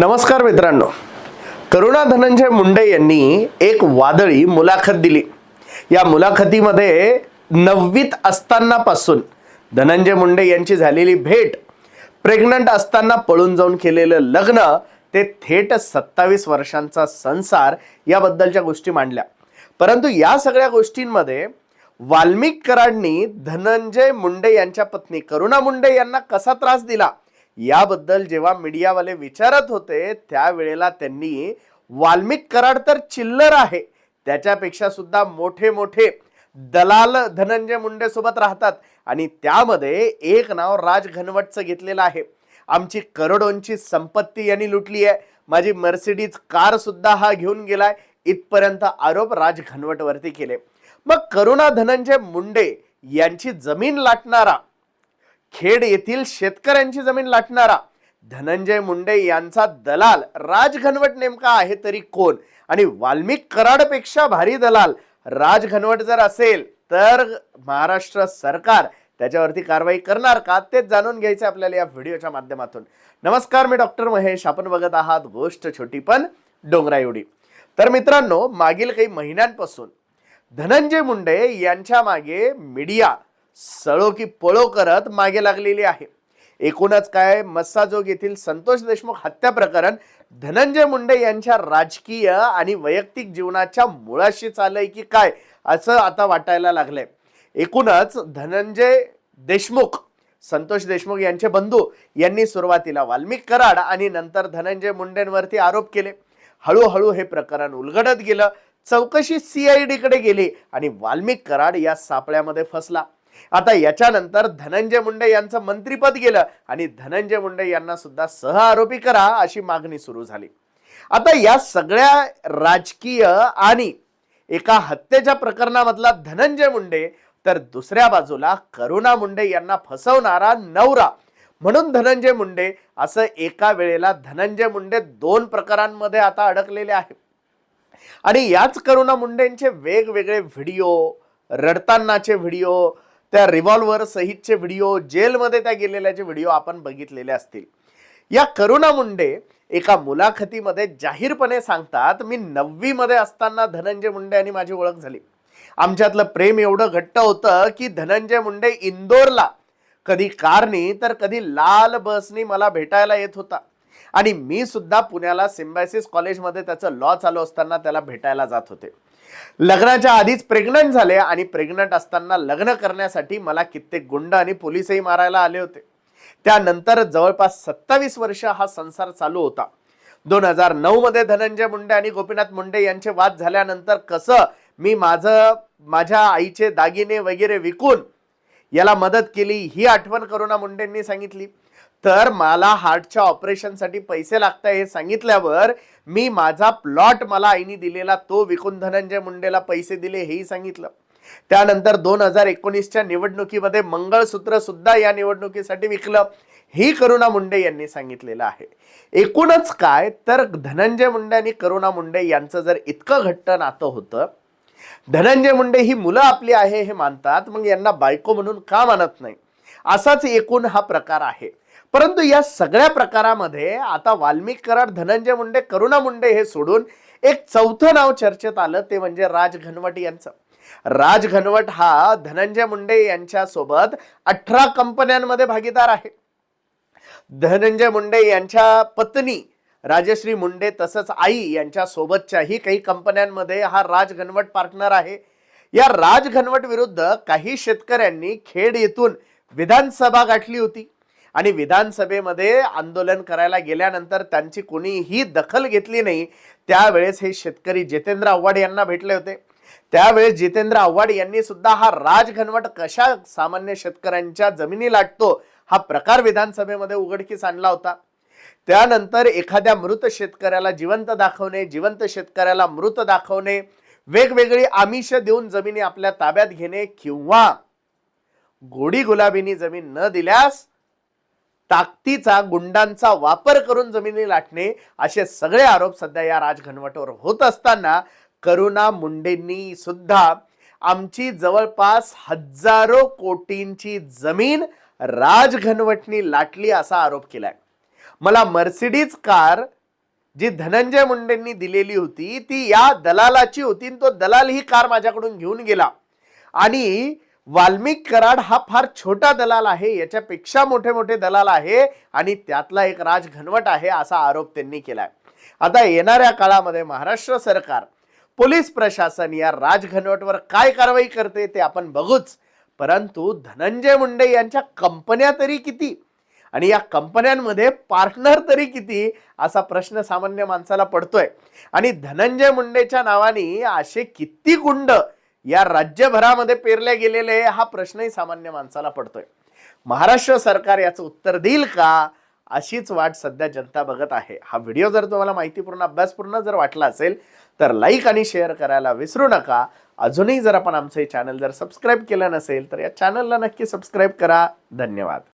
नमस्कार मित्रांनो. करुणा धनंजय मुंडे यांनी एक वादळी मुलाखत दिली. या मुलाखतीमध्ये नववीत असतानापासून धनंजय मुंडे यांची झालेली भेट प्रेग्नंट असताना पळून जाऊन केलेलं लग्न ते थेट सत्तावीस वर्षांचा संसार याबद्दलच्या गोष्टी मांडल्या. परंतु या सगळ्या गोष्टींमध्ये वाल्मिक कराडनी धनंजय मुंडे यांच्या पत्नी करुणा मुंडे यांना कसा त्रास दिला? याबद्दल जेव्हा मीडियावाले विचारत होते त्यावेळेला त्यांनी वाल्मिक कराड तर चिल्लर आहे. त्याच्यापेक्षा सुद्धा मोठे मोठे दलाल धनंजय मुंडे सोबत राहतात आणि त्यामध्ये एक नाव राज घनवटचं घेतलेलं आहे. आमची करोडोंची संपत्ती यांनी लुटली आहे. माझी मर्सिडीज कार सुद्धा हा घेऊन गेलाय. इथपर्यंत आरोप राज घनवटवरती केले. मग करुणा धनंजय मुंडे यांची जमीन लाटणारा खेड येथील शेतकऱ्यांची जमीन लाटणारा धनंजय मुंडे यांचा दलाल. राज घनवट नेमका आहे तरी कोण? आणि वाल्मिक कराडपेक्षा भारी दलाल राज घनवट जर असेल तर महाराष्ट्र सरकार त्याच्यावरती कारवाई करणार का? तेच जाणून घ्यायचं आपल्याला या व्हिडिओच्या माध्यमातून. नमस्कार मी डॉक्टर महेश. आपण बघत आहात गोष्ट छोटी पण डोंगरा एवढी. तर मित्रांनो मागील काही महिन्यांपासून धनंजय मुंडे यांच्या मागे मीडिया सळो की पळो करत मागे लागलेली आहे. एकूणच काय मस्साजोग येथील संतोष देशमुख हत्या प्रकरण धनंजय मुंडे यांच्या राजकीय आणि वैयक्तिक जीवनाच्या मुळाशी चालय की काय असं आता वाटायला लागलंय. एकूणच धनंजय देशमुख संतोष देशमुख यांचे बंधू यांनी सुरुवातीला वाल्मिक कराड आणि नंतर धनंजय मुंडेंवरती आरोप केले. हळूहळू हे प्रकरण उलगडत गेलं. चौकशी सीआयडीकडे गेली आणि वाल्मिक कराड या सापळ्यामध्ये फसला. आता याच्यानंतर धनंजय मुंडे यांचं मंत्रीपद गेलं आणि धनंजय मुंडे यांना सुद्धा सह आरोपी करा अशी मागणी सुरू झाली. आता या सगळ्या राजकीय आणि एका हत्येच्या प्रकरणामधला धनंजय मुंडे तर दुसऱ्या बाजूला करुणा मुंडे यांना फसवणारा नवरा. म्हणून धनंजय मुंडे असं एका वेळेला धनंजय मुंडे दोन प्रकारांमध्ये आता अडकलेले आहे आणि याच करुणा मुंडेंचे वेगवेगळे व्हिडिओ रडतानाचे व्हिडिओ त्या रिव्हॉल्वर सहितचे व्हिडिओ जेलमध्ये त्या गेलेल्याचे व्हिडिओ आपण बघितलेले असतील. या करुणा मुंडे एका मुलाखतीमध्ये जाहीरपणे सांगतात मी नववीमध्ये असताना धनंजय मुंडे आणि माझी ओळख झाली. आमच्यातलं प्रेम एवढं घट्ट होतं की धनंजय मुंडे इंदोरला. कधी कारनी तर कधी लाल बसनी मला भेटायला येत होता. आणि मी सुद्धा पुण्याला सिम्बायसिस कॉलेजमध्ये त्याचं लॉ चालू असताना त्याला भेटायला जात होते. लग्नाच्या आधीच प्रेग्नंट झाले आणि प्रेग्नंट असताना लग्न करण्यासाठी मला कित्येक गुंड आणि पोलीसही मारायला आले होते. त्यानंतर जवळपास सत्तावीस वर्ष हा संसार चालू होता. दोन हजार नऊ मध्ये धनंजय मुंडे आणि गोपीनाथ मुंडे यांचे वाद झाल्यानंतर कसं मी माझं माझ्या आईचे दागिने वगैरे विकून याला मदत केली ही आठवण करुणा मुंडेंनी सांगितली. तर मला हार्टच्या ऑपरेशनसाठी पैसे लागताय हे सांगितल्यावर मी माझा प्लॉट मला आईने दिलेला तो विकून धनंजय मुंडेला पैसे दिले हेही सांगितलं. त्यानंतर दोन हजार एकोणीसच्या निवडणुकीमध्ये मंगळसूत्र सुद्धा या निवडणुकीसाठी विकलं. ही करुणा मुंडे यांनी सांगितलेलं आहे. एकूणच काय? तर धनंजय मुंडे आणि करुणा मुंडे यांचं जर इतकं घट्ट नातं होतं धनंजय मुंडे ही मुलं आपली आहे हे मानतात मग यांना बायको म्हणून का मानत नाही? असाच एकूण हा प्रकार आहे. परंतु या सगळ्या प्रकारामध्ये आता वाल्मिक कराड धनंजय मुंडे करुणा मुंडे हे सोडून एक चौथं नाव चर्चेत आलं ते म्हणजे राज घनवट यांचं. राज घनवट हा धनंजय मुंडे यांच्यासोबत अठरा कंपन्यांमध्ये भागीदार आहे. धनंजय मुंडे यांच्या पत्नी राजश्री मुंडे तसंच आई यांच्या सोबतच्याही काही कंपन्यांमध्ये हा राज घनवट पार्टनर आहे. या राज घनवट विरुद्ध काही शेतकऱ्यांनी खेड येथून विधानसभा गाठली होती. आणि विधानसभेमध्ये आंदोलन करायला गेल्यानंतर त्यांची कोणीही दखल घेतली नाही त्यावेळेस हे शेतकरी जितेंद्र आव्हाड यांना भेटले होते. त्यावेळेस जितेंद्र आव्हाड यांनी सुद्धा हा राजघनवट कशा सामान्य शेतकऱ्यांच्या जमिनी लाटतो हा प्रकार विधानसभेमध्ये उघडकीस आणला होता. त्यानंतर एखाद्या मृत शेतकऱ्याला जिवंत दाखवणे जिवंत शेतकऱ्याला मृत दाखवणे वेगवेगळी आमिष देऊन जमिनी आपल्या ताब्यात घेणे किंवा गोडी गुलाबीनी जमीन न दिल्यास ताकदीचा गुंडांचा वापर करून जमिनी लाटणे असे सगळे आरोप सध्या या राजघनवटवर होत असताना करुणा मुंडेंनी सुद्धा आमची जवळपास हजारो कोटींची जमीन राजघनवटनी लाटली असा आरोप केलाय. मला मर्सिडीज कार जी धनंजय मुंडेंनी दिलेली होती ती या दलालाची होती तो दलाल ही कार माझ्याकडून घेऊन गेला. आणि वाल्मिक कराड हा फार छोटा दलाल आहे याच्यापेक्षा मोठे मोठे दलाल आहे आणि त्यातला एक राजघनवट आहे असा आरोप त्यांनी केलाय. आता येणाऱ्या काळामध्ये महाराष्ट्र सरकार पोलीस प्रशासन या राजघनवटवर काय कारवाई करते ते आपण बघूच. परंतु धनंजय मुंडे यांच्या कंपन्या तरी किती? आणि या कंपन्यांमध्ये पार्टनर तरी किती? असा प्रश्न सामान्य माणसाला पडतोय. आणि धनंजय मुंडेच्या नावाने असे किती गुंड या राज्यभरामध्ये पेरले गेलेले हा प्रश्नही सामान्य माणसाला पडतोय. महाराष्ट्र सरकार याचं उत्तर देईल का? अशीच वाट सध्या जनता बघत आहे. हा व्हिडिओ जर तुम्हाला माहितीपूर्ण अभ्यासपूर्ण जर वाटला असेल तर लाईक आणि शेअर करायला विसरू नका. अजूनही जर आपण आमचं हे चॅनल जर सबस्क्राईब केलं नसेल तर या चॅनलला नक्की सबस्क्राईब करा. धन्यवाद.